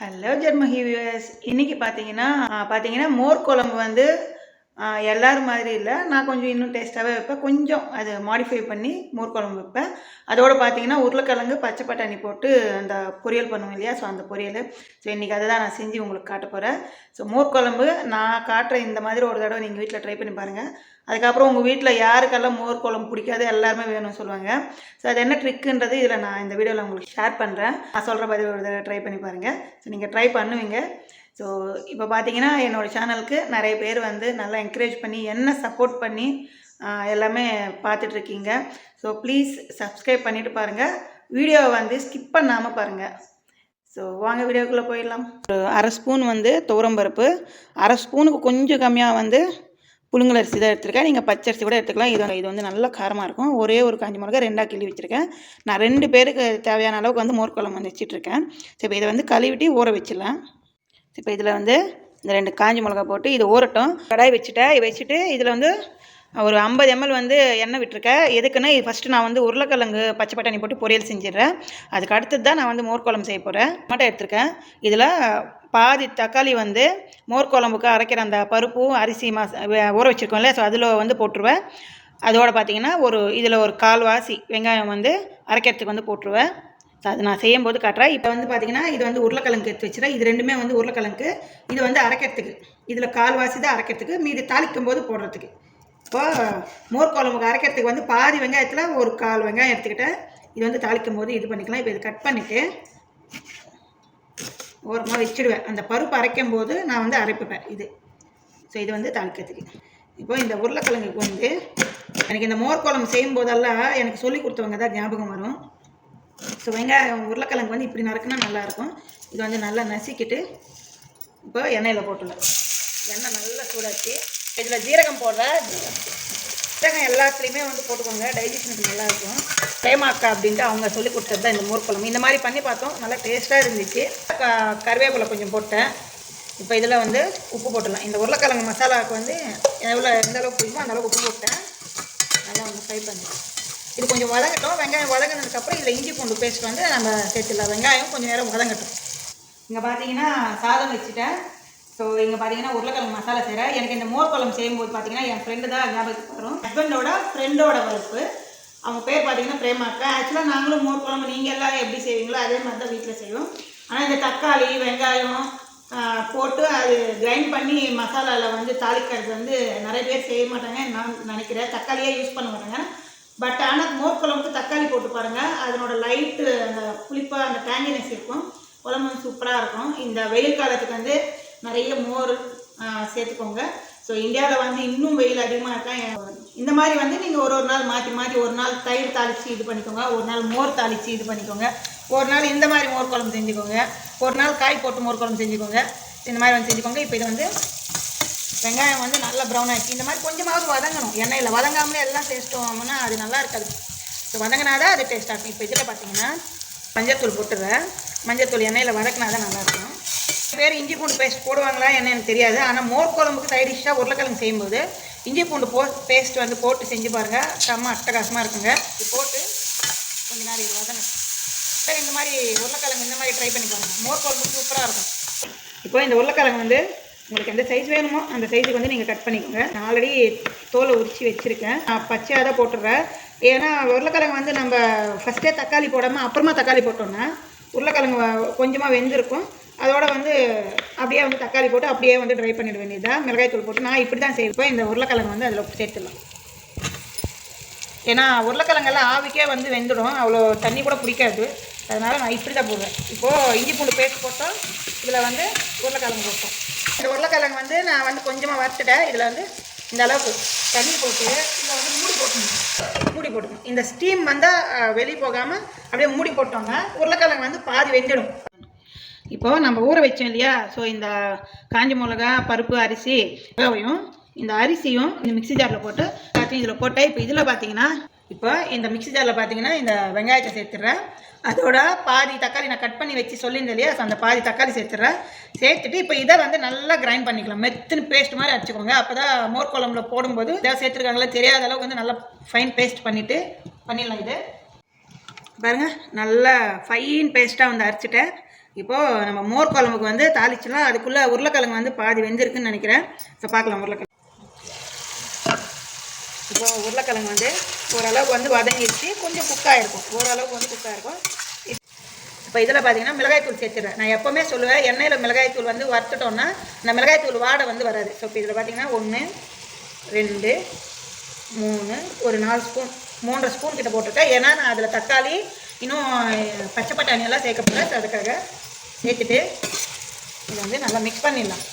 Hello ஜெர்மஹி viewers இன்னைக்கு பார்த்தீங்கன்னா பார்த்தீங்கன்னா மோர் குழம்பு வந்து எல்லோரும் மாதிரி இல்லை. நான் கொஞ்சம் இன்னும் டேஸ்ட்டாகவே வைப்பேன். கொஞ்சம் அது மாடிஃபை பண்ணி மோர் குழம்பு வைப்பேன். அதோட பார்த்தீங்கன்னா உருளைக்கிழங்கு பச்சை பட்டாணி போட்டு அந்த பொரியல் பண்ணுவோம் இல்லையா? ஸோ அந்த பொரியல். ஸோ இன்றைக்கி அதை தான் நான் செஞ்சு உங்களுக்கு காட்ட போகிறேன் ஸோ மோர் குழம்பு நான் காட்டுற இந்த மாதிரி ஒரு தடவை நீங்கள் வீட்டில் ட்ரை பண்ணி பாருங்கள் அதுக்கப்புறம் உங்கள் வீட்டில் யாருக்கெல்லாம் மோர் குழம்பு பிடிக்காது எல்லாருமே வேணும்னு சொல்லுவாங்க. ஸோ அது என்ன ட்ரிக்குன்றது இதில் நான் இந்த வீடியோவில் உங்களுக்கு ஷேர் பண்ணுறேன் நான் சொல்கிற மாதிரி ஒரு தடவை ட்ரை பண்ணி பாருங்கள் ஸோ நீங்கள் ட்ரை பண்ணுவீங்க. ஸோ இப்போ பார்த்தீங்கன்னா என்னோடய சேனலுக்கு நிறைய பேர் வந்து நல்லா என்கரேஜ் பண்ணி என்ன சப்போர்ட் பண்ணி எல்லாமே பார்த்துட்ருக்கீங்க ஸோ ப்ளீஸ் சப்ஸ்கிரைப் பண்ணிவிட்டு பாருங்கள் வீடியோவை வந்து ஸ்கிப் பண்ணாமல் பாருங்கள் ஸோ வாங்க வீடியோக்குள்ளே போயிடலாம். ஒரு அரை ஸ்பூன் வந்து துவரம்பருப்பு அரை ஸ்பூனுக்கு கொஞ்சம் கம்மியாக வந்து புழுங்கல் அரிசி தான் எடுத்திருக்கேன். நீங்கள் பச்சரிசி கூட எடுத்துக்கலாம். இது வந்து- இது வந்து நல்ல காரமாக இருக்கும். ஒரே ஒரு காஞ்சி மிளகா ரெண்டாக கிள்ளி வச்சுருக்கேன். நான் ரெண்டு பேருக்கு தேவையான அளவுக்கு வந்து மோர் குழம்பு வந்து வச்சிட்ருக்கேன் ஸோ இப்போ இதை வந்து கழுவிட்டு ஊற வச்சிடலாம். இப்போ இதில் வந்து இந்த ரெண்டு காஞ்சி மிளகா போட்டு இது ஊறட்டும். கடாய் வச்சுட்டேன் வச்சுட்டு இதில் வந்து ஒரு ஐம்பது எம்எல் வந்து எண்ணெய் விட்டுருக்கேன் எதுக்குன்னா இது ஃபஸ்ட்டு நான் வந்து உருளைக்கிழங்கு பச்சை பட்டாணி போட்டு பொரியல் செஞ்சிடுறேன். அதுக்கு அடுத்தது தான் நான் வந்து மோர் குழம்பு செய்ய போகிறேன் மட்டை எடுத்திருக்கேன். இதில் பாதி தக்காளி வந்து மோர் குழம்புக்கு அரைக்கிற அந்த பருப்பும் அரிசி மாச ஊற வச்சுருக்கோம்ல. ஸோ அதில் வந்து போட்டுருவேன். அதோட பார்த்தீங்கன்னா ஒரு இதில் ஒரு கால்வாசி வெங்காயம் வந்து அரைக்கிறதுக்கு வந்து போட்டுருவேன். நான் செய்யும்போது காட்டுறேன் இப்போ வந்து பார்த்தீங்கன்னா இது வந்து உருளைக்கிழங்கு எடுத்து வச்சுறேன் இது ரெண்டுமே வந்து உருளைக்கிழங்கு. இது வந்து அரைக்கிறதுக்கு. இதில் கால்வாசி தான் அரைக்கிறதுக்கு. மீதி தாளிக்கும் போது போடுறதுக்கு. இப்போது மோர் குழம்புக்கு அரைக்கிறதுக்கு வந்து பாதி வெங்காயத்தில் ஒரு கால் வெங்காயம் எடுத்துக்கிட்டேன். இது வந்து தாளிக்கும் போது இது பண்ணிக்கலாம். இப்போ இது கட் பண்ணிவிட்டு ஓரமாக வச்சிடுவேன். அந்த பருப்பு அரைக்கும் போது நான் வந்து அரைப்பேன் இது. ஸோ இது வந்து தாளிக்கிறதுக்கு. இப்போ இந்த உருளைக்கிழங்குக்கு வந்து எனக்கு இந்த மோர் குழம்பு செய்யும் போதெல்லாம் எனக்கு சொல்லி கொடுத்தவங்க தான் ஞாபகம் வரும். ஸோ வெங்காயம் உருளைக்கிழங்கு வந்து இப்படி நறுக்குனா நல்லாயிருக்கும். இது வந்து நல்லா நசுக்கிட்டு இப்போ எண்ணெயில் போட்டுடலாம். எண்ணெய் நல்லா சூடாச்சு இதில் ஜீரகம் போடுற ஜீரகம் எல்லாத்துலேயுமே வந்து போட்டுக்கோங்க. டைஜஷனுக்கு நல்லாயிருக்கும். பிரேமாக்கா அப்படின்ட்டு அவங்க சொல்லி கொடுத்தது தான் இந்த மோர் இந்த மாதிரி பண்ணி பார்த்தோம். நல்லா டேஸ்ட்டாக இருந்துச்சு. க- கருவேப்பிலை கொஞ்சம் போட்டேன். இப்போ இதில் வந்து உப்பு போட்டுடலாம். இந்த உருளைக்கிழங்கு மசாலாவுக்கு வந்து எவ்வளோ எந்த அளவுக்கு பிடிக்குமோ அந்தளவுக்கு உப்பு போட்டேன். நல்லா வந்து ஃப்ரை பண்ணேன் இது கொஞ்சம் வதங்கட்டும். வெங்காயம் வதங்கினதுக்கப்புறம் இதில் இஞ்சி பூண்டு பேஸ்ட் வந்து நம்ம சேர்த்துடலாம். வெங்காயம் கொஞ்சம் நேரம் வதங்கட்டும். இங்கே பார்த்தீங்கன்னா சாதம் வச்சுட்டேன். ஸோ இங்கே பார்த்தீங்கன்னா உருளைக்கிழங்கு மசாலா செய்கிறேன் எனக்கு இந்த மோர் குழம்பு செய்யும்போது பார்த்தீங்கன்னா என் ஃப்ரெண்டு தான் ஞாபகத்துக்கு வரும். ஹஸ்பண்டோட ஃப்ரெண்டோட வறுப்பு. அவங்க பேர் பார்த்தீங்கன்னா பிரேமாக்கா ஆக்சுவலாக நாங்களும் மோர் குழம்பு நீங்கள் எல்லோரும் எப்படி செய்வீங்களோ அதே மாதிரி தான் வீட்டில் செய்வோம். ஆனால் இந்த தக்காளி வெங்காயம் போட்டு அது கிரைண்ட் பண்ணி மசாலாவில் வந்து தாளிக்கிறது வந்து நிறைய பேர் செய்ய மாட்டாங்க. நான் நினைக்கிறேன். தக்காளியே யூஸ் பண்ண மாட்டாங்க. பட் ஆனால் மோர் குழம்புக்கு தக்காளி போட்டு பாருங்கள் அதனோட லைட்டு அந்த புளிப்பாக அந்த டேங்கினஸ் இருக்கும். குழம்பு வந்து சூப்பராக இருக்கும். இந்த வெயில் காலத்துக்கு வந்து நிறைய மோர் சேர்த்துக்கோங்க. ஸோ இந்தியாவில் வந்து இன்னும் வெயில் அதிகமாக இருக்கா இந்த மாதிரி வந்து நீங்கள் ஒரு ஒரு நாள் மாற்றி மாற்றி ஒரு நாள் தயிர் தாளித்து இது பண்ணிக்கோங்க. ஒரு நாள் மோர் தாளித்து இது பண்ணிக்கோங்க. ஒரு நாள் இந்த மாதிரி மோர் குழம்பு செஞ்சுக்கோங்க. ஒரு நாள் காய் போட்டு மோர் குழம்பு செஞ்சுக்கோங்க. இந்த மாதிரி வந்து செஞ்சுக்கோங்க. இப்போ இது வந்து வெங்காயம் வந்து நல்லா ப்ரௌன் ஆகிடுச்சு இந்த மாதிரி கொஞ்சமாவது வதங்கணும். எண்ணெயில். வதங்காமலே எல்லாம் டேஸ்ட்டோம்னா அது நல்லா இருக்காது. ஸோ வதங்கினாதான் அது டேஸ்ட் ஆகும். இப்போ இதில் பார்த்தீங்கன்னா மஞ்சத்தூள் போட்டுடுறேன் மஞ்சத்தூள் எண்ணெயில் வதக்கினா தான் நல்லாயிருக்கும் பேர் இஞ்சி பூண்டு பேஸ்ட் போடுவாங்களா என்ன எனக்கு தெரியாது. ஆனால் மோர் குழம்புக்கு சைட் டிஷ்ஷாக உருளைக்கிழங்கு செய்யும்போது இஞ்சி பூண்டு போ பேஸ்ட் வந்து போட்டு செஞ்சு பாருங்கள் செம்ம அட்டகாசமாக இருக்குங்க. இது போட்டு கொஞ்ச நேரம் இது வதங்க சரி இந்த மாதிரி உருளைக்கிழங்கு இந்த மாதிரி ட்ரை பண்ணி பாருங்கள் மோர் குழம்பு சூப்பராக இருக்கும். இப்போ இந்த உருளைக்கிழங்கு வந்து உங்களுக்கு எந்த சைஸ் வேணுமோ அந்த சைஸுக்கு வந்து நீங்கள் கட் பண்ணிக்கோங்க. நான் ஆல்ரெடி தோலை உரிச்சு வச்சுருக்கேன். நான் பச்சையாக தான் போட்டுடுறேன். ஏன்னா உருளைக்கிழங்கு வந்து நம்ம ஃபஸ்ட்டே தக்காளி போடாமல் அப்புறமா தக்காளி போட்டோம்னா உருளைக்கிழங்கு வ- கொஞ்சமாக வெந்திருக்கும். அதோட வந்து அப்படியே வந்து தக்காளி போட்டு அப்படியே வந்து ட்ரை பண்ணிட வேண்டியதுதான். மிளகாய் தூள் போட்டு நான் இப்படி தான் செய்வேன் இந்த உருளைக்கிழங்கு வந்து அதில் சேர்த்துடலாம். ஏன்னா உருளைக்கிழங்கெல்லாம் ஆவிக்கே வந்து வெந்துடும். அவ்வளோ தண்ணி கூட பிடிக்காது அதனால் நான் இப்படி தான் போடுவேன். இப்போது இஞ்சி பூண்டு பேஸ்ட் போட்டோம். இதில் வந்து உருளைக்கிழங்கு போட்டோம். இந்த உருளைக்கிழங்கு வந்து நான் வந்து கொஞ்சமாக வறுத்துட்டேன். இதில் வந்து இந்த அளவுக்கு தண்ணி போட்டு இதில் வந்து மூடி போட்டுக்கணும். மூடி போட்டுக்கணும். இந்த ஸ்டீம் வந்தால் வெளியே போகாமல் அப்படியே மூடி போட்டோங்க உருளைக்கிழங்கு வந்து பாதி வெந்துடும். இப்போது நம்ம ஊற வச்சோம் இல்லையா? ஸோ இந்த காஞ்ச மிளகா பருப்பு அரிசி இந்த அரிசியும் இந்த மிக்ஸி ஜாரில் போட்டு எல்லாத்தையும் இதில் போட்டேன். இப்போ இதில் பார்த்தீங்கன்னா இப்போ இந்த மிக்சி ஜாரில் பார்த்தீங்கன்னா இந்த வெங்காயத்தை சேர்த்துட்றேன் அதோட பாதி தக்காளி நான் கட் பண்ணி வச்சு சொல்லியிருந்தேன் இல்லையா? அந்த பாதி தக்காளி சேர்த்துட்றேன் சேர்த்துட்டு இப்போ இதை வந்து நல்லா கிரைண்ட் பண்ணிக்கலாம். மெத்துன்னு பேஸ்ட் மாதிரி அடிச்சுக்கோங்க. அப்போ தான் மோர் குழம்புல போடும்போது இதாக சேர்த்துருக்காங்களே தெரியாத அளவுக்கு வந்து நல்லா ஃபைன் பேஸ்ட் பண்ணிவிட்டு பண்ணிடலாம் இது. பாருங்கள் நல்லா ஃபைன் பேஸ்ட்டாக வந்து அரைச்சிட்டேன். இப்போது நம்ம மோர் குழம்புக்கு வந்து தாளிச்சுலாம் அதுக்குள்ளே உருளைக்கிழங்கு வந்து பாதி வெந்திருக்குன்னு நினைக்கிறேன். இப்போ பார்க்கலாம் உருளைக்கிழங்கு. இப்போ உருளைக்கிழங்கு வந்து ஓரளவுக்கு வந்து வதங்கிடுச்சு. கொஞ்சம் குக்காக இருக்கும் ஓரளவுக்கு வந்து குக்காக இருக்கும் இப்போ இதில் பார்த்தீங்கன்னா மிளகாய்த்தூள் சேர்த்துடுறேன். நான் எப்போவுமே சொல்லுவேன் எண்ணெயில் மிளகாய்த்தூள் வந்து வறுத்துட்டோம்னா இந்த மிளகாய்த்தூள் வாடை வந்து வராது. ஸோ இப்போ இதில் பார்த்தீங்கன்னா ஒன்று ரெண்டு மூணு ஒரு நாலு ஸ்பூன் மூன்றரை ஸ்பூன் கிட்ட போட்டிருக்கேன். ஏன்னா நான் அதில் தக்காளி இன்னும் பச்சை பட்டாணியெல்லாம் சேர்க்க போகிறேன் அதுக்காக சேர்த்துட்டு இதை வந்து நல்லா மிக்ஸ் பண்ணிடலாம்.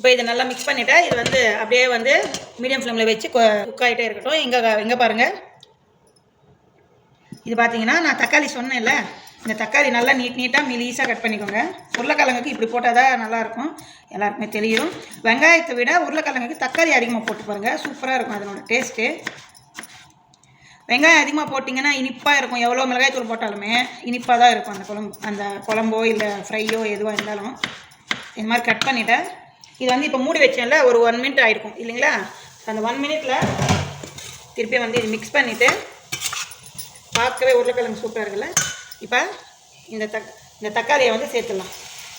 இப்போ இதை நல்லா மிக்ஸ் பண்ணிவிட்டேன் இது வந்து அப்படியே வந்து மீடியம் ஃப்ளேமில் வச்சு குக் ஆகிட்டே இருக்கட்டும். எங்கே எங்கே பாருங்கள் இது பார்த்தீங்கன்னா நான் தக்காளி சொன்னேன்ல இந்த தக்காளி நல்லா நீட் நீட்டாக மிலீஸாக கட் பண்ணிக்கோங்க. உருளைக்கிழங்குக்கு இப்படி போட்டால் தான் நல்லாயிருக்கும் எல்லாருக்குமே தெரியும். வெங்காயத்தை விட உருளைக்கிழங்குக்கு தக்காளி அதிகமாக போட்டு பாருங்கள் சூப்பராக இருக்கும் அதனோட டேஸ்ட்டு வெங்காயம் அதிகமாக போட்டிங்கன்னா இனிப்பாக இருக்கும். எவ்வளோ மிளகாய் தூள் போட்டாலுமே இனிப்பாக தான் இருக்கும். அந்த குழம்பு அந்த குழம்போ இல்லை ஃப்ரையோ எதுவாக இருந்தாலும். இந்த மாதிரி கட் பண்ணிவிட்டேன் இது வந்து இப்போ மூடி வச்சேன்ல ஒரு ஒன் மினிட் ஆகிருக்கும் இல்லைங்களா? அந்த ஒன் மினிட்ல திருப்பி வந்து இது மிக்ஸ் பண்ணிவிட்டு பார்க்கவே உருளைக்கிழங்கு சூப்பராக இருக்குல்ல? இப்போ இந்த தக் இந்த தக்காளியை வந்து சேர்த்துடலாம்.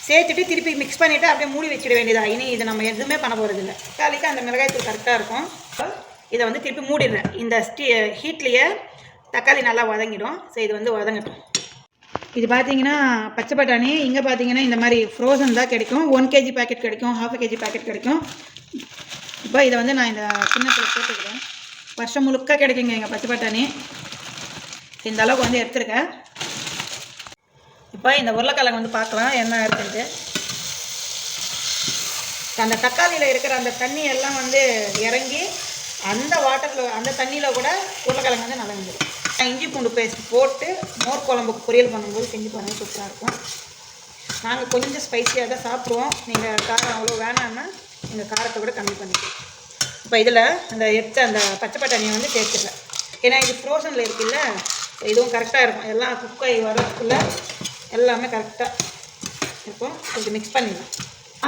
சேர்த்துட்டு திருப்பி மிக்ஸ் பண்ணிவிட்டு அப்படியே மூடி வச்சிட வேண்டியதா இனி இது நம்ம எதுவுமே பண்ண போகிறதில்ல தக்காளிக்கு அந்த மிளகாய்த்தூள் கரெக்டாக இருக்கும். இதை வந்து திருப்பி மூடிடுறேன். இந்த ஸ்டீ ஹீட்லேயே தக்காளி நல்லா வதங்கிடும். ஸோ இது வந்து வதங்கட்டும். இது பார்த்தீங்கன்னா பச்சை பட்டாணி இங்கே பார்த்தீங்கன்னா இந்த மாதிரி ஃப்ரோசன் தான் கிடைக்கும். ஒன் கேஜி பேக்கெட் கிடைக்கும் ஹாஃப் கேஜி பேக்கெட் கிடைக்கும். இப்போ இதை வந்து நான் இந்த சின்னத்தில் போட்டுக்கிறேன். வருஷம் முழுக்க கிடைக்குங்க எங்கள் பச்சை பட்டாணி. இந்த அளவுக்கு வந்து எடுத்துருக்கேன். இப்போ இந்த உருளைக்கிழங்கு வந்து பார்க்கலாம் என்ன இருக்குன்ட்டு. அந்த தக்காளியில் இருக்கிற அந்த தண்ணி எல்லாம் வந்து இறங்கி அந்த வாட்டரில் அந்த தண்ணியில் கூட உருளைக்கிழங்கு வந்து நல்லா வந்துடும் இஞ்சி பூண்டு பேஸ்ட் போட்டு மோர் குழம்புக்கு பொரியல் பண்ணும்போது செஞ்சு பாருங்கள் சூப்பராக இருக்கும். நாங்கள் கொஞ்சம் ஸ்பைசியாக தான் சாப்பிடுவோம். நீங்கள் காரம் அவ்வளோ வேணான்னா நீங்கள் காரத்தை கூட கம்மி பண்ணிக்கலாம் இப்போ இதில் அந்த எடுத்த அந்த பச்சை பட்டாணியை வந்து சேர்த்துடுறேன். ஏன்னா இது ஃப்ரோசனில் இருக்குல்ல இதுவும் கரெக்டாக இருக்கும். எல்லாம் குக் ஆகி வரதுக்குள்ளே எல்லாமே கரெக்டாக இருக்கும். கொஞ்சம் மிக்ஸ் பண்ணிடலாம்.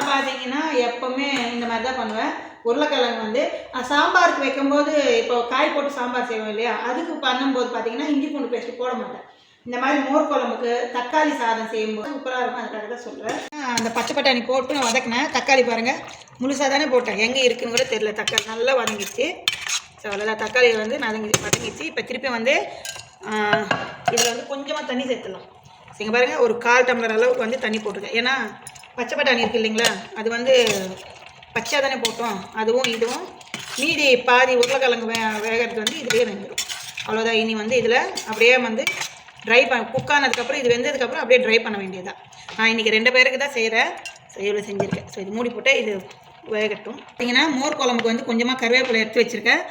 பார்த்தீங்கன்னா எப்போவுமே இந்த மாதிரி தான் பண்ணுவேன். உருளைக்கிழங்கு வந்து சாம்பாருக்கு வைக்கும்போது இப்போ காய் போட்டு சாம்பார் செய்வோம் இல்லையா? அதுக்கு பண்ணும்போது பார்த்தீங்கன்னா இஞ்சி பூண்டு பேஸ்ட்டு போட மாட்டேன். இந்த மாதிரி மோர் குழம்புக்கு தக்காளி சாதம் செய்யும்போது சூப்பராக இருக்கும். அதுக்காக தான் சொல்கிறேன் அந்த பச்சை பட்டாணி போட்டு நான் வதக்கினேன். தக்காளி பாருங்கள் முழுசாக தானே போட்டேன். எங்கே இருக்குன்னு கூட தெரியல. தக்காளி நல்லா வதங்கிடுச்சு. ஸோ அவ்வளோதான் தக்காளி வந்து வதங்கி வதங்கிடுச்சு. இப்போ திருப்பி வந்து இதில் வந்து கொஞ்சமாக தண்ணி சேர்த்துடலாம். சரிங்க பாருங்கள் ஒரு கால் டம்ளர் அளவுக்கு வந்து தண்ணி போட்டுருக்கேன். ஏன்னா பச்சை பட்டாணி இருக்குது இல்லைங்களா? அது வந்து பச்சையாக தானே போட்டோம். அதுவும் இதுவும் மீதி பாதி உருளைக்கிழங்கு வே வேகிறது வந்து இதுலேயே வெந்துடும் அவ்வளோதான் இனி வந்து இதில் அப்படியே வந்து ட்ரை பண்ண குக் ஆனதுக்கப்புறம் இது வெந்ததுக்கப்புறம் அப்படியே ட்ரை பண்ண வேண்டியதுதான். நான் இன்றைக்கி ரெண்டு பேருக்கு தான் செய்கிறேன் ஸோ இவ்வளோ செஞ்சுருக்கேன். ஸோ இது மூடி போட்டு இது வேகட்டும். பார்த்தீங்கன்னா மோர் குழம்புக்கு வந்து கொஞ்சமாக கருவேப்பிலை எடுத்து வச்சுருக்கேன்.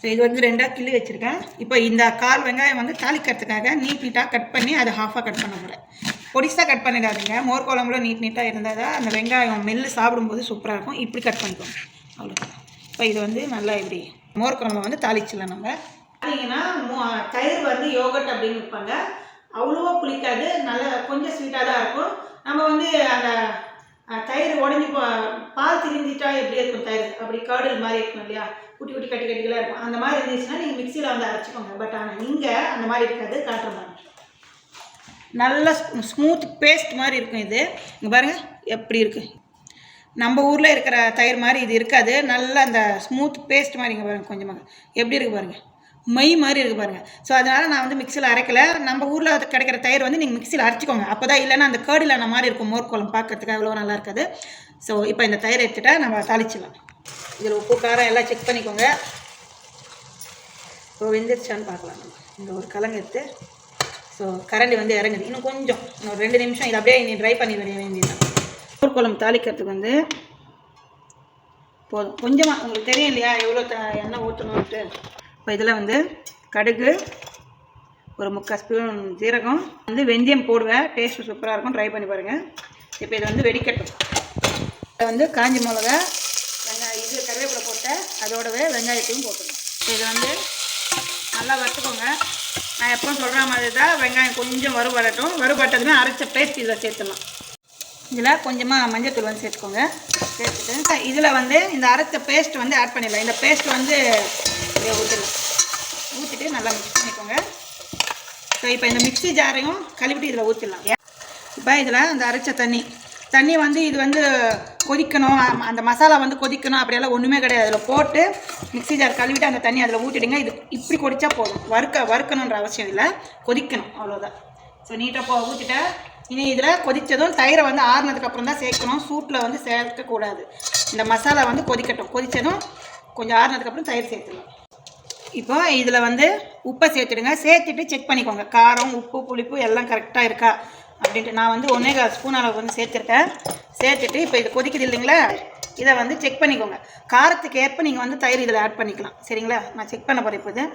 ஸோ இது வந்து ரெண்டாக கிள்ளி வச்சுருக்கேன். இப்போ இந்த கால் வெங்காயம் வந்து தாளிக்கிறதுக்காக நீட் நீட்டாக கட் பண்ணி அதை ஹாஃபாக கட் பண்ண போகிறேன் பொடிசாக கட் பண்ணிடாதீங்க. மோர் குழம்புல நீட் நீட்டாக இருந்தால் தான் அந்த வெங்காயம் மெல்லு சாப்பிடும்போது சூப்பராக இருக்கும். இப்படி கட் பண்ணிக்கோங்க. அவ்வளோதான் இப்போ இது வந்து நல்லா இப்படி மோர் குழம்பு வந்து தாளிச்சிடலாம் நம்ம. பார்த்தீங்கன்னா மோ- தயிர் வந்து யோகட் அப்படின்னு விற்பாங்க அவ்வளோவா புளிக்காது. நல்லா கொஞ்சம் ஸ்வீட்டாக தான் இருக்கும். நம்ம வந்து அந்த தயிர் உடஞ்சி பால் திரிஞ்சிட்டா எப்படி இருக்கும் தயிர்? அப்படி கர்டல் மாதிரி இருக்கும் இல்லையா? குட்டி குட்டி கட்டி கட்டிகளாக இருக்கும். அந்த மாதிரி இருந்துச்சுன்னா நீங்கள் மிக்சியில் வந்து அரைச்சிக்கோங்க. பட் ஆனால் நீங்கள் அந்த மாதிரி இருக்காது. காட்டுற மாதிரி. நல்ல ஸ்மூத் பேஸ்ட் மாதிரி இருக்கும் இது. இங்கே பாருங்கள் எப்படி இருக்குது நம்ம ஊரில் இருக்கிற தயிர் மாதிரி இது இருக்காது. நல்ல அந்த ஸ்மூத் பேஸ்ட் மாதிரி இங்கே பாருங்கள் கொஞ்சமாக எப்படி இருக்குது பாருங்கள் மை மாதிரி இருக்குது பாருங்கள் ஸோ அதனால் நான் வந்து மிக்சியில் அரைக்கலை. நம்ம ஊரில் கிடைக்கிற தயிர் வந்து நீங்கள் மிக்சியில் அரைச்சிக்கோங்க. அப்போ தான் இல்லைன்னா அந்த கேடிலான அந்த மாதிரி இருக்கும். மோர் பார்க்கறதுக்கு அவ்வளோ நல்லா இருக்காது. ஸோ இப்போ இந்த தயிர் எடுத்துகிட்டா நம்ம தாளிச்சிடலாம். இதில் உப்பு காரம் எல்லாம் செக் பண்ணிக்கோங்க. ஸோ வெந்துருச்சான்னு பார்க்கலாம் நம்ம. இந்த ஒரு கலங்க எடுத்து. ஸோ கரண்டி வந்து இறங்குது. இன்னும் கொஞ்சம். இன்னும் ரெண்டு நிமிஷம். இதை அப்படியே நீ ட்ரை பண்ணி வர வேண்டியதுதான். மோர் குழம்பு தாளிக்கிறதுக்கு வந்து போதும் கொஞ்சமாக உங்களுக்கு தெரியும் இல்லையா? எவ்வளோ த எண்ணெய் ஊற்றணுன்ட்டு இப்போ இதில் வந்து கடுகு ஒரு முக்கால் ஸ்பூன் ஜீரகம் வந்து வெந்தயம் போடுவேன் டேஸ்ட் சூப்பராக இருக்கும். ட்ரை பண்ணி பாருங்கள் இப்போ இது வந்து வெடிக்கட்டும். இதை வந்து காஞ்சி மிளகா வெங்காயம் இது கருவேப்பிலை போட்டேன் அதோடவே வெங்காயத்தையும் போட்டுருங்க இதை வந்து நல்லா வறுத்துக்கோங்க. நான் எப்போ சொல்கிற மாதிரி தான் வெங்காயம் கொஞ்சம் வறுபடட்டும் வறுபட்டதுமே அரைச்ச பேஸ்ட் இதில் சேர்த்துடலாம். இதில் கொஞ்சமாக மஞ்சத்தூள் வந்து சேர்த்துக்கோங்க. சேர்த்துட்டு இதில் வந்து இந்த அரைச்ச பேஸ்ட் வந்து ஆட் பண்ணிடலாம். இந்த பேஸ்ட் வந்து இதை ஊற்றிடலாம் ஊற்றிட்டு நல்லா மிக்ஸ் பண்ணிக்கோங்க. ஸோ இப்போ இந்த மிக்சி ஜாரையும் கழுவிட்டு இதில் ஊற்றிடலாம் இப்போ இதில் அந்த அரைச்ச தண்ணி தண்ணி வந்து இது வந்து கொதிக்கணும். அந்த மசாலா வந்து கொதிக்கணும். அப்படியெல்லாம் ஒன்றுமே கிடையாது. அதில் போட்டு மிக்ஸி ஜார் கழுவிட்டு அந்த தண்ணி அதில் ஊற்றிடுங்க இது இப்படி கொடிச்சா போதும். வறுக்க வறுக்கணுன்ற அவசியம் இல்லை. கொதிக்கணும். அவ்வளோதான் ஸோ நீட்டாக போ ஊற்றிட்டேன் இனி இதில் கொதித்ததும் தயிரை வந்து ஆறுனதுக்கு அப்புறம் தான் சேர்க்கணும். சூட்டில் வந்து சேர்க்கக்கூடாது. இந்த மசாலா வந்து கொதிக்கட்டும். கொதித்ததும் கொஞ்சம் ஆறுனதுக்கப்புறம் தயிர் சேர்த்துடணும். இப்போ இதில் வந்து உப்பை சேர்த்துடுங்க. சேர்த்துட்டு செக் பண்ணிக்கோங்க. காரம் உப்பு புளிப்பு எல்லாம் கரெக்டாக இருக்கா? அப்படின்ட்டு நான் வந்து ஒன்றே கால் ஸ்பூன் அளவு வந்து சேர்த்துருக்கேன். சேர்த்துட்டு இப்போ இது கொதிக்குது இல்லைங்களா? இதை வந்து செக் பண்ணிக்கோங்க. காரத்துக்கு ஏற்ப நீங்கள் வந்து தயிர் இதில் ஆட் பண்ணிக்கலாம். சரிங்களா? நான் செக் பண்ண போகிறேன் இப்போ இது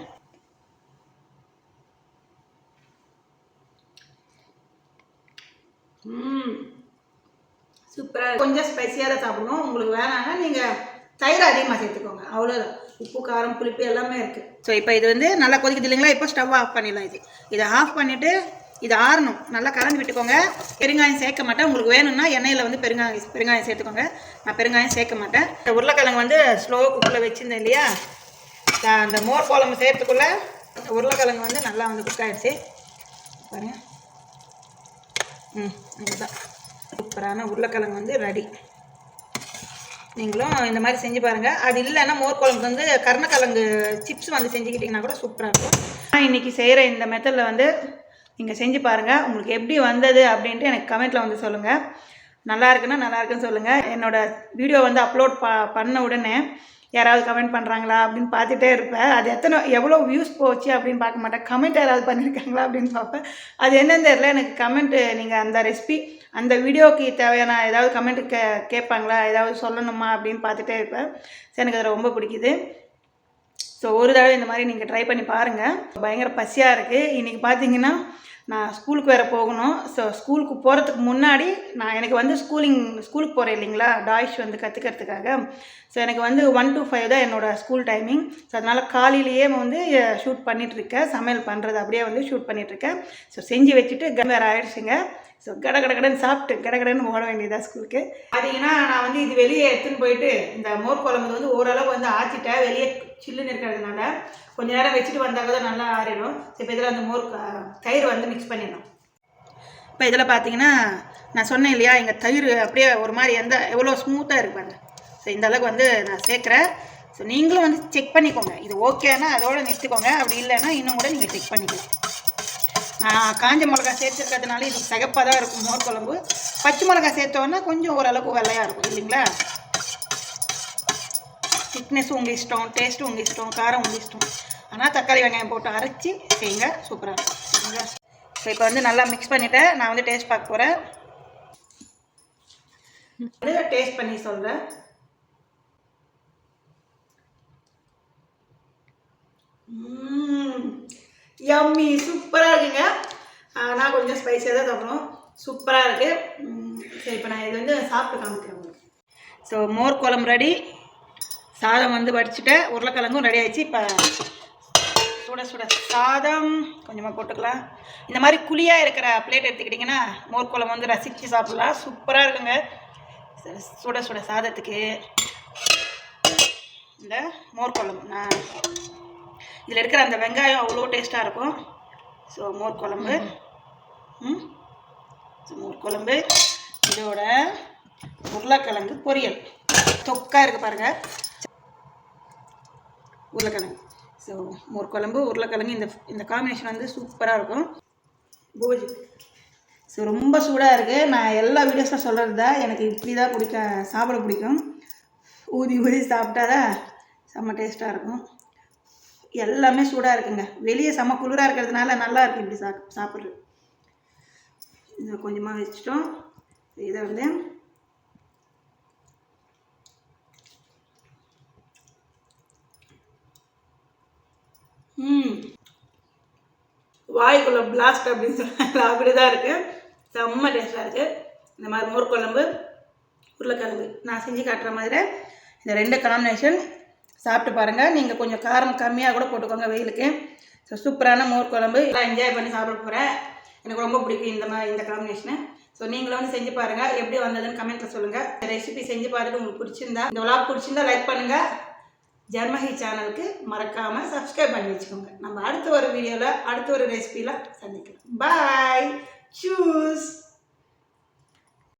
சூப்பராக கொஞ்சம் ஸ்பைசியாக தான் சாப்பிடணும். உங்களுக்கு வேணாம்னா நீங்கள் தயிர் அதிகமாக சேர்த்துக்கோங்க. அவ்வளோதான் உப்பு காரம் புளிப்பு எல்லாமே இருக்குது ஸோ இப்போ இது வந்து நல்லா கொதிக்குது இல்லைங்களா? இப்போ ஸ்டவ் ஆஃப் பண்ணிடலாம் இது. இதை ஆஃப் பண்ணிவிட்டு இது ஆறணும். நல்லா கலந்து விட்டுக்கோங்க. பெருங்காயம் சேர்க்க மாட்டேன். உங்களுக்கு வேணும்னா எண்ணெயில் வந்து பெருங்காயம் பெருங்காயம் சேர்த்துக்கோங்க. நான் பெருங்காயம் சேர்க்க மாட்டேன். இந்த உருளைக்கிழங்கு வந்து ஸ்லோ குக்கரில் வச்சுருந்தேன் இல்லையா? நான் அந்த மோர் குழம்பு சேர்த்துக்குள்ளே இந்த உருளைக்கிழங்கு வந்து நல்லா வந்து குக் ஆகிடுச்சு பாருங்கள் ம் இதுதான் சூப்பரான உருளைக்கிழங்கு வந்து ரெடி நீங்களும் இந்த மாதிரி செஞ்சு பாருங்கள் அது இல்லைன்னா மோர் குழம்பு வந்து கருணக்கிழங்கு சிப்ஸ் வந்து செஞ்சுக்கிட்டிங்கன்னா கூட சூப்பராக இருக்கும். நான் இன்றைக்கி செய்கிற இந்த மெத்தடில் வந்து நீங்கள் செஞ்சு பாருங்கள் உங்களுக்கு எப்படி வந்தது அப்படின்ட்டு எனக்கு கமெண்ட்டில் வந்து சொல்லுங்கள் நல்லா இருக்குன்னா நல்லா இருக்குன்னு சொல்லுங்கள் என்னோடய வீடியோ வந்து அப்லோட் ப பண்ண உடனே யாராவது கமெண்ட் பண்ணுறாங்களா அப்படின்னு பார்த்துட்டே இருப்பேன். அது எத்தனை எவ்வளோ வியூஸ் போச்சு அப்படின்னு பார்க்க மாட்டேன். கமெண்ட் யாராவது பண்ணியிருக்காங்களா அப்படின்னு பார்ப்பேன். அது என்னன்னு தெரியல. எனக்கு கமெண்ட்டு நீங்கள் அந்த ரெசிபி அந்த வீடியோக்கு தேவையான ஏதாவது கமெண்ட் கே கேட்பாங்களா? ஏதாவது சொல்லணுமா அப்படின்னு பார்த்துட்டே இருப்பேன். எனக்கு அது ரொம்ப பிடிக்குது. ஸோ ஒரு தடவை இந்த மாதிரி நீங்கள் ட்ரை பண்ணி பாருங்கள் பயங்கர பசியாக இருக்குது இன்றைக்கி பார்த்தீங்கன்னா நான் ஸ்கூலுக்கு வேறு போகணும். ஸோ ஸ்கூலுக்கு போகிறதுக்கு முன்னாடி நான் எனக்கு வந்து ஸ்கூலிங் ஸ்கூலுக்கு போகிறேன் இல்லைங்களா? டாய்ஷ் வந்து கற்றுக்கிறதுக்காக ஸோ எனக்கு வந்து ஒன் டு ஃபைவ் தான் என்னோடய ஸ்கூல் டைமிங் ஸோ அதனால் காலையிலேயே வந்து ஷூட் பண்ணிகிட்ருக்கேன் சமையல் பண்ணுறது அப்படியே வந்து ஷூட் பண்ணிகிட்ருக்கேன் ஸோ செஞ்சு வச்சுட்டு கன் வேறு ஆயிடுச்சுங்க. ஸோ கட கட கடன்னு சாப்பிட்டு கட கடன்னு ஓட வேண்டியதா ஸ்கூலுக்கு. பார்த்தீங்கன்னா நான் வந்து இது வெளியே எடுத்துன்னு போயிட்டு இந்த மோர் குழம்பு வந்து ஓரளவுக்கு வந்து ஆச்சிட்டேன் வெளியே சில்லுன்னு இருக்கிறதுனால கொஞ்ச நேரம் வச்சுட்டு வந்தாக்க தான் நல்லா ஆறிடும். இப்போ இதில் அந்த மோர் தயிர் வந்து மிக்ஸ் பண்ணிடணும். இப்போ இதில் பார்த்தீங்கன்னா நான் சொன்னேன் இல்லையா எங்கள் தயிர் அப்படியே ஒரு மாதிரி எந்த எவ்வளோ ஸ்மூத்தாக இருக்கு பாருங்க. ஸோ இந்த அளவுக்கு வந்து நான் சேர்க்குறேன். ஸோ நீங்களும் வந்து செக் பண்ணிக்கோங்க. இது ஓகேனா அதோடு நிறுத்திக்கோங்க. அப்படி இல்லைன்னா இன்னும் கூட நீங்கள் செக் பண்ணிக்கலாம். காஞ்ச மிளகா சேர்த்துருக்கிறதுனால இது சிகப்பாக தான் இருக்கும் மோர் குழம்பு. பச்சை மிளகா சேர்த்தோன்னா கொஞ்சம் ஓரளவுக்கு வெள்ளையாக இருக்கும் இல்லைங்களா? திக்னஸ் உங்கள் இஷ்டம் டேஸ்ட்டு உங்கள் இஷ்டம் காரம் உங்கள் இஷ்டம். ஆனால் தக்காளி வெங்காயம் போட்டு அரைச்சி செய்யுங்க சூப்பராக இருக்கும் சரிங்களா? ஸோ இப்போ வந்து நல்லா மிக்ஸ் பண்ணிவிட்டேன் நான் வந்து டேஸ்ட் பார்க்க போகிறேன் டேஸ்ட் பண்ணி சொல்கிறேன் யம்மி சூப்பராக இருக்குங்க. ஆனால் கொஞ்சம் ஸ்பைஸியாக தான் சாப்பிடணும் சூப்பராக இருக்குது சரி இப்போ நான் இது வந்து சாப்பிட்டு காமிக்கிறேன் உங்களுக்கு. ஸோ மோர் குழம்பு ரெடி சாதம் வந்து வடிச்சிட்டேன். உருளைக்கிழங்கும் ரெடி ஆயிடுச்சு. இப்போ சுட சுட சாதம் கொஞ்சமாக போட்டுக்கலாம். இந்த மாதிரி குழியாக இருக்கிற பிளேட் எடுத்துக்கிட்டிங்கன்னா மோர் குழம்பு வந்து ரசித்து சாப்பிட்லாம். சூப்பராக இருக்குங்க. சுட சுட சாதத்துக்கு. இந்த மோர் குழம்பு. நான் இதில் இருக்கிற அந்த வெங்காயம் அவ்வளோ டேஸ்ட்டாக இருக்கும். ஸோ மோர் குழம்பு. ம்? ஸோ மோர் குழம்பு. இதோட உருளைக்கிழங்கு பொரியல். தொக்கா இருக்குது பாருங்கள் உருளைக்கிழங்கு. ஸோ மோர் குழம்பு உருளைக்கிழங்கு இந்த இந்த காம்பினேஷன் வந்து சூப்பராக இருக்கும். பூஜி ஸோ ரொம்ப சூடாக இருக்குது நான் எல்லா வீடியோஸில் சொல்கிறது தான் எனக்கு இப்படி தான் பிடிக்க சாப்பிட பிடிக்கும். ஊதி ஊதி சாப்பிட்டா தான் செம்ம டேஸ்ட்டாக இருக்கும். எல்லாமே சூடாக இருக்குங்க. வெளியே செம்ம குளிராக இருக்கிறதுனால நல்லா இருக்குது இப்படி சா சாப்பிட்றது. இதை கொஞ்சமாக வச்சுட்டோம். இதை வந்து ம். வாய்க்குள்ள பிளாஸ்ட் அப்படின்னு சொல்லுவாங்க அப்படி தான் இருக்குது செம்ம டேஸ்ட்டாக இருக்குது இந்த மாதிரி மோர் குழம்பு உருளைக்கிழங்கு. நான் செஞ்சு காட்டுற மாதிரி இந்த ரெண்டு காம்பினேஷன் சாப்பிட்டு பாருங்கள் நீங்கள் கொஞ்சம் காரம் கம்மியாக கூட போட்டுக்கோங்க வெயிலுக்கு. ஸோ சூப்பரான மோர் குழம்பு. எல்லாம் என்ஜாய் பண்ணி சாப்பிட போகிறேன் எனக்கு ரொம்ப பிடிக்கும் இந்த மாதிரி இந்த காம்பினேஷனு ஸோ நீங்களும் வந்து செஞ்சு பாருங்கள் எப்படி வந்ததுன்னு கமெண்ட்டில் சொல்லுங்கள் ரெசிபி செஞ்சு பார்த்துட்டு உங்களுக்கு பிடிச்சிருந்தா இந்த விளாக் பிடிச்சிருந்தா லைக் பண்ணுங்கள் ஜெர்மஹி சேனலுக்கு மறக்காமல் சப்ஸ்கிரைப் பண்ணி வச்சுக்கோங்க. நம்ம அடுத்த ஒரு வீடியோவில் அடுத்த ஒரு ரெசிபியில் சந்திக்கலாம். பாய் சூஸ்